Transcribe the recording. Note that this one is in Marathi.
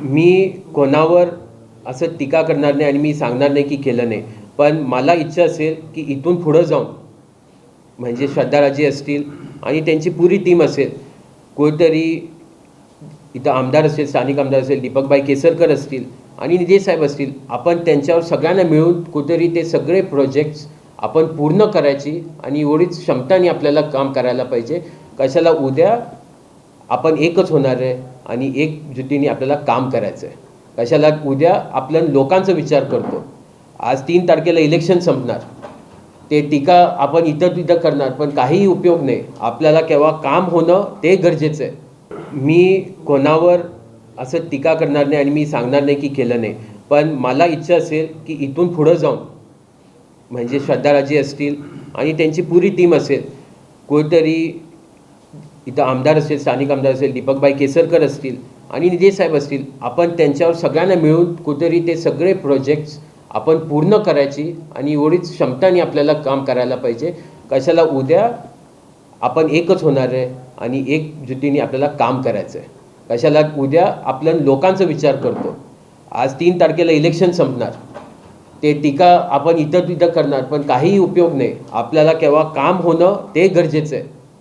मी कोणावर असं टीका करणार नाही आणि मी सांगणार नाही की केलं नाही. पण मला इच्छा असेल की इथून पुढं जाऊन म्हणजे श्रद्धाराजे असतील आणि त्यांची पुरी टीम असेल कोणीतरी इथं आमदार असेल स्थानिक आमदार असेल दीपकबाई केसरकर असतील आणि निधी साहेब असतील आपण त्यांच्यावर सगळ्यांना मिळून कुठेतरी ते सगळे प्रोजेक्ट्स आपण पूर्ण करायची आणि एवढीच क्षमताने आपल्याला काम करायला पाहिजे. कशाला उद्या आपण एकच होणार आहे? आणि एकजुटीने आपल्याला काम करायचं आहे कशाला? उद्या आपल्या लोकांचा विचार करतो. आज तीन तारखेला इलेक्शन संपणार. ते टीका आपण इथं तिथं करणार पण काहीही उपयोग नाही. आपल्याला केव्हा काम होणं ते गरजेचं आहे. मी कोणावर असं टीका करणार नाही आणि मी सांगणार नाही की केलं नाही. पण मला इच्छा असेल की इथून पुढं जाऊन म्हणजे श्रद्धाराजी असतील आणि त्यांची पुरी टीम असेल कोणतरी इथं आमदार असेल स्थानिक आमदार असेल दीपकबाई केसरकर असतील आणि निदेश साहेब असतील आपण त्यांच्यावर सगळ्यांना मिळून कुठेतरी ते सगळे प्रोजेक्ट्स आपण पूर्ण करायची आणि एवढीच क्षमताने आपल्याला काम करायला पाहिजे. कशाला उद्या आपण एकच होणार आहे आणि एकजुटीने आपल्याला काम करायचं आहे कशाला उद्या आपण लोकांचा विचार करतो. आज तीन तारखेला इलेक्शन संपणार. ते टीका आपण इथं तिथं करणार पण काहीही उपयोग नाही. आपल्याला केव्हा काम होणं ते गरजेचं आहे.